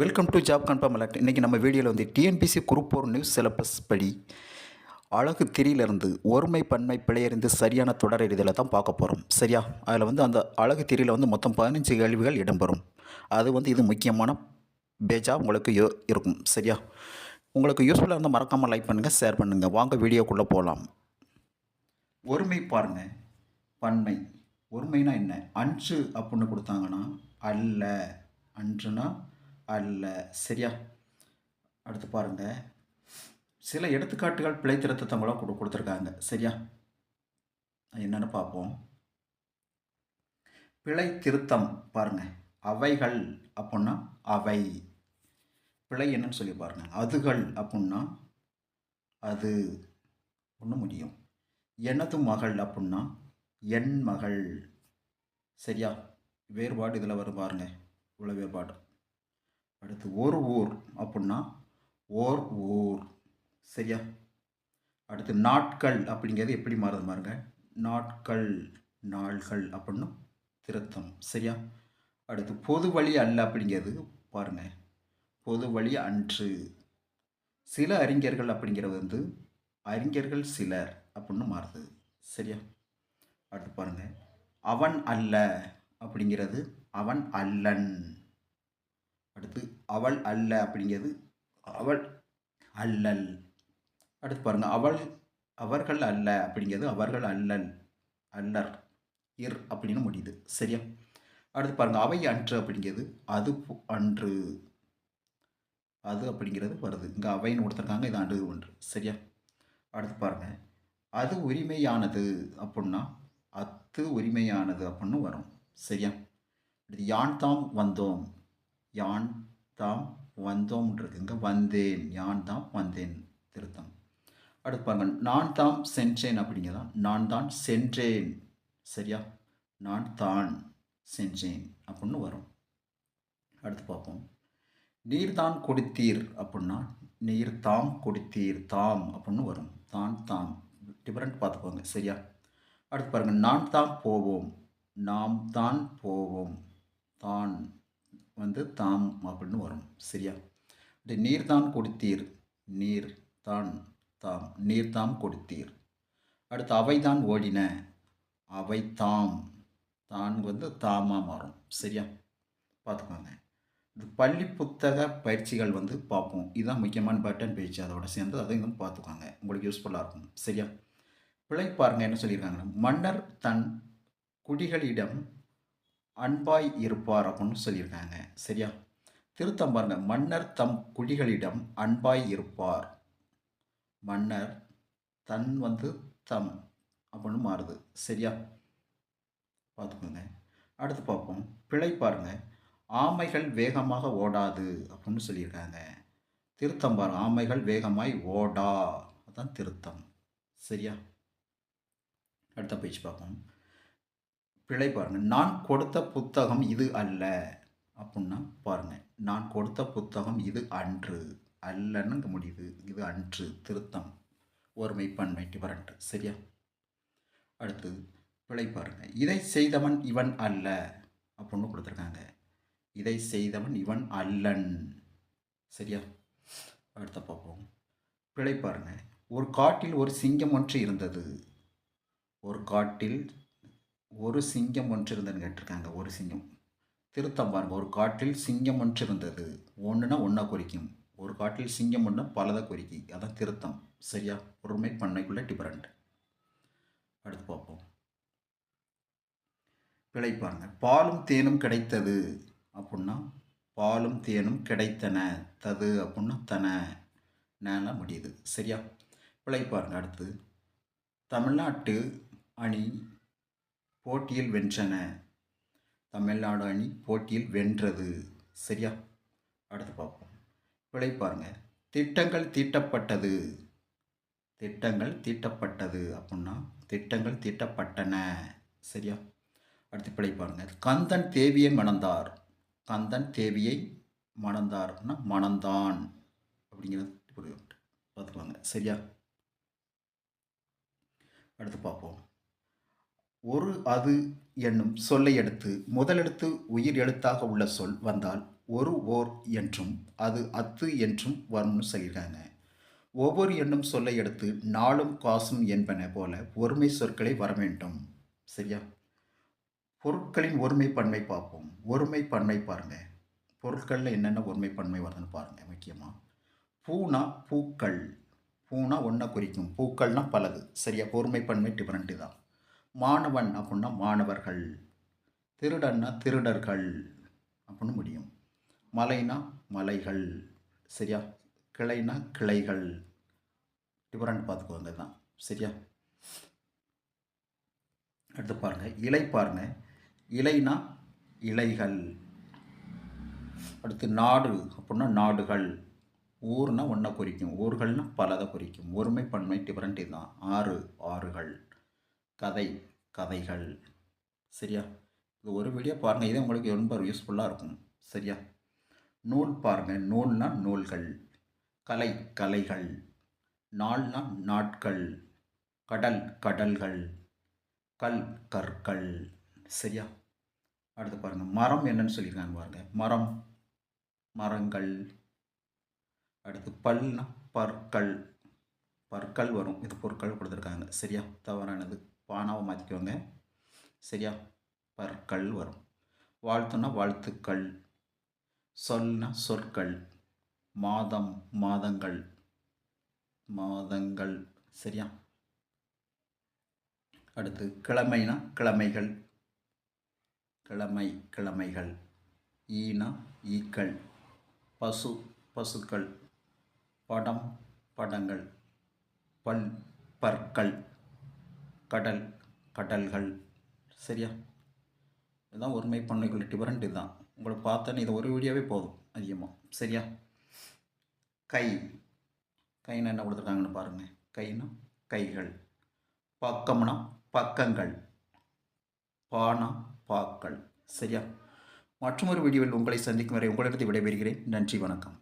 Welcome to job confirm alert இன்றைக்கி நம்ம வீடியோவில் வந்து TNPSC group four news syllabus படி அழகு திரியிலிருந்து ஒருமை பன்மை பிழையறிந்து சரியான தொடர் எழுதலை தான் பார்க்க போகிறோம் சரியா? அதில் வந்து அந்த அழகு திரியில் வந்து மொத்தம் பதினஞ்சு கேள்விகள் இடம்பெறும். அது வந்து இது முக்கியமான பேஜாக உங்களுக்கு யோ இருக்கும். சரியா? உங்களுக்கு யூஸ்ஃபுல்லாக இருந்தால் மறக்காமல் லைக் பண்ணுங்கள் ஷேர் பண்ணுங்கள் வாங்க வீடியோக்குள்ளே போகலாம் ஒருமை பாருங்கள் பன்மை. ஒருமைனா என்ன? அன்று அப்படின்னு கொடுத்தாங்கன்னா அல்ல. அன்றுனா அல்ல. சரியா? அடுத்து பாருங்க. சில எடுத்துக்காட்டுகள் பிழை திருத்தங்களாக கொடு கொடுத்துருக்காங்க. சரியா? என்னென்னு பார்ப்போம். பிழை திருத்தம் பாருங்க. அவைகள் அப்புடின்னா அவை. பிழை என்னன்னு சொல்லி பாருங்க. அதுகள் அப்புடின்னா அது. ஒன்று முடியும். எனது மகள் அப்புடின்னா என் மகள். சரியா? வேறுபாடு இதில் வரும் பாருங்க. இவ்வளோ வேறுபாடு. அடுத்து ஒரு ஊர் அப்படின்னா ஓர் ஊர் சரியா? அடுத்து நாட்கள் அப்படிங்கிறது எப்படி மாறுது பாருங்க. நாட்கள் நாள்கள் அப்படின்னு திருத்தம். சரியா? அடுத்து பொது வழி அல்ல அப்படிங்கிறது பாருங்க. பொது வழி அன்று. சில அறிஞர்கள் அப்படிங்கிறது வந்து அறிஞர்கள் சிலர் அப்படின்னு மாறுது. சரியா? அடுத்து பாருங்க. அவன் அல்ல அப்படிங்கிறது அவன் அல்லன். அடுத்து அவள் அல்ல அப்படிங்கிறது அவள் அல்லல். அடுத்து பாருங்கள் அவள் அவர்கள் அல்ல அப்படிங்கிறது அவர்கள் அல்லல் அல்லர் இர் அப்படின்னு முடியுது. சரியா? அடுத்து பாருங்கள் அவை அன்று அப்படிங்கிறது அது பு- அன்று. அது அப்படிங்கிறது வருது. இங்கே அவைன்னு கொடுத்துருக்காங்க இது அன்று ஒன்று. சரியா? அடுத்து பாருங்கள் அது உரிமையானது அப்படின்னா அத்து உரிமையானது அப்படின்னு வரும். சரியா? அடுத்து யான் தாம் வந்தோம். யான் தாம் வந்தோம் இருக்குங்க வந்தேன் யான் தாம் வந்தேன் திருத்தம். அடுத்து பாருங்க நான் தாம் சென்றேன் அப்படிங்கிறதான் நான் தான் சென்றேன். சரியா? நான் தான் சென்றேன் அப்படின்னு வரும். அடுத்து பார்ப்போம். நீர் தான் கொடுத்தீர் அப்படின்னா நீர் தாம் கொடுத்தீர் தாம் அப்படின்னு வரும். தான் தாம். டிஃபரெண்ட் பார்த்துக்கோங்க சரியா? அடுத்து பாருங்கள் நான் தான் போவோம். நாம் தான் போவோம். தான். வந்து தாம் அப்படின்னு வரும். சரியா? இந்த நீர் தான் கொடுத்தீர். நீர் தான் தாம். நீர் தாம் கொடுத்தீர். அடுத்து அவை தான் ஓடின. அவை தாம். தான் வந்து தாமாக மாறும். சரியா? பார்த்துக்கோங்க. இது பள்ளி புத்தக பயிற்சிகள் வந்து பார்ப்போம். இதுதான் முக்கியமான பட்டன் பயிற்சி. அதோட சேர்ந்து அதையும் பார்த்துக்கோங்க. உங்களுக்கு யூஸ்ஃபுல்லாக இருக்கும். சரியா? பிழை பாருங்க என்ன சொல்லியிருக்காங்க? மன்னர் தன் குடிகளிடம் அன்பாய் இருப்பார் அப்படின்னு சொல்லியிருக்காங்க. சரியா? திருத்தம் பாருங்க. மன்னர் தம் குடிகளிடம் அன்பாய் இருப்பார். மன்னர் தன் வந்து தம் அப்படின்னு மாறுது. சரியா? பார்த்துக்கோங்க. அடுத்து பார்ப்போம். பிழை பாருங்க. ஆமைகள் வேகமாக ஓடாது அப்படின்னு சொல்லியிருக்காங்க. திருத்தம் பாரு ஆமைகள் வேகமாய் ஓடா. அதான் திருத்தம். சரியா? அடுத்த பேச்சு பார்ப்போம். பிழை பாருங்கள் நான் கொடுத்த புத்தகம் இது அல்ல. அப்புடின்னா பாருங்கள் நான் கொடுத்த புத்தகம் இது அன்று. அல்லன்னு முடியுது. இது அன்று. திருத்தம். ஒருமை பன்மை டிஃபரண்ட் சரியா? அடுத்து பிழை பாருங்க. இதை செய்தவன் இவன் அல்ல. அப்படின்னு கொடுத்துருக்காங்க. இதை செய்தவன் இவன் அல்லன். சரியா? அடுத்த பார்ப்போம். பிழை பாருங்க. ஒரு காட்டில் ஒரு சிங்கம் ஒன்று இருந்தது. ஒரு காட்டில் ஒரு சிங்கம் ஒன்று கேட்டிருக்காங்க ஒரு சிங்கம். திருத்தம் பாருங்க ஒரு காட்டில் சிங்கம் ஒன்று இருந்தது ஒன்றுனா ஒன்றா குறிக்கும். ஒரு காட்டில் சிங்கம் ஒன்று பலதை குறிக்கி அதான் திருத்தம். சரியா? ஒருமை பண்ணைக்குள்ள டிஃபரண்ட் அடுத்து பார்ப்போம். பிழை பாருங்க. பாலும் தேனும் கிடைத்தது அப்புடின்னா பாலும் தேனும் கிடைத்தன. தது அப்புடின்னா தன. நேன முடியுது. சரியா? பிழை பாருங்க அடுத்து தமிழ்நாட்டு அணி போட்டியில் வென்றன. தமிழ்நாடு அணி போட்டியில் வென்றது. சரியா? அடுத்து பார்ப்போம். பிழை பாருங்க. திட்டங்கள் தீட்டப்பட்டது. திட்டங்கள் தீட்டப்பட்டது அப்படின்னா திட்டங்கள் தீட்டப்பட்டன. சரியா? அடுத்து பிழை பாருங்கள் கந்தன் தேவியை மணந்தார். கந்தன் தேவியை மணந்தார்னா மணந்தான் அப்படிங்கிறது பார்த்துக்கலாங்க சரியா? அடுத்து பார்ப்போம். ஒரு அது என்னும் சொல்லை எடுத்து முதலெழுத்து உயிர் எழுத்தாக உள்ள சொல் வந்தால் ஒரு ஓர் என்றும் அது அத்து என்றும் வரும்னு சொல்லியிருக்காங்க. ஒவ்வொரு எண்ணும் சொல்லை எடுத்து நாளும் காசும் என்பன போல ஒருமை சொற்களை வர வேண்டும். சரியா? பொருட்களின் ஒருமை பன்மை பார்ப்போம். ஒருமை பன்மை பாருங்கள் பொருட்களில் என்னென்ன ஒருமை பன்மை வருதுன்னு பாருங்கள் முக்கியமாக பூனா பூக்கள். பூனா ஒன்றை குறிக்கும். பூக்கள்னால் பலது சரியா? பொறுமை பன்மை டிஃபரெண்ட்டு தான். மாணவன் அப்படின்னா மாணவர்கள். திருடன்னா திருடர்கள். அப்படின்னு முடியும். மலைனா மலைகள். சரியா? கிளைனா கிளைகள். டிஃபரெண்ட் பார்த்துக்கோங்க தான். சரியா? அடுத்து பாருங்க. இலை பாருங்க. இலைனா இலைகள். அடுத்து நாடு அப்படின்னா நாடுகள். ஊர்னால் ஒன்றை குறிக்கும். ஊர்கள்னால் பலதை குறிக்கும். ஒருமை பன்மை டிஃபரெண்ட் இதுதான். ஆறு ஆறுகள். கதை கதைகள் சரியா? இது ஒரு வீடியோ பாருங்கள் இது உங்களுக்கு ரொம்ப யூஸ்ஃபுல்லாக இருக்கும் சரியா? நூல் பாருங்கள் நூல்னா நூல்கள் கலை கலைகள் நாள்னா நாட்கள் கடல் கடல்கள் கல் கற்கள் சரியா? அடுத்து பாருங்கள் மரம் என்னன்னு சொல்லியிருக்காங்க பாருங்கள் மரம் மரங்கள் அடுத்து பல்னா பற்கள் பற்கள் வரும் இது பொருட்கள் கொடுத்துருக்காங்க சரியா? தவறானது. பானாவை மாற்றிக்கோங்க சரியா? பற்கள் வரும். வாழ்த்துனா வாழ்த்துக்கள். சொல்னா சொற்கள். மாதம் மாதங்கள். மாதங்கள். சரியா? அடுத்து கிழமைனா கிழமைகள். கிழமை கிழமைகள். ஈனா ஈக்கள். பசு பசுக்கள். படம் படங்கள். பல் பற்கள். கடல் கடல்கள். சரியா? இதுதான் ஒருமை பண்ணைக்குள்ள டிஃபரெண்ட் இதுதான். உங்களை பார்த்தேன்னு இது ஒரு வீடியோவே போதும் அதிகமாக சரியா? கை. கைனா என்ன கொடுத்துருக்காங்கன்னு பாருங்கள் கைனா கைகள். பக்கம்னா பக்கங்கள். பானா பாக்கள். சரியா? மற்றொரு வீடியோவில் உங்களை சந்திக்கும் வரை உங்களிடத்தை விடைபெறுகிறேன். நன்றி வணக்கம்.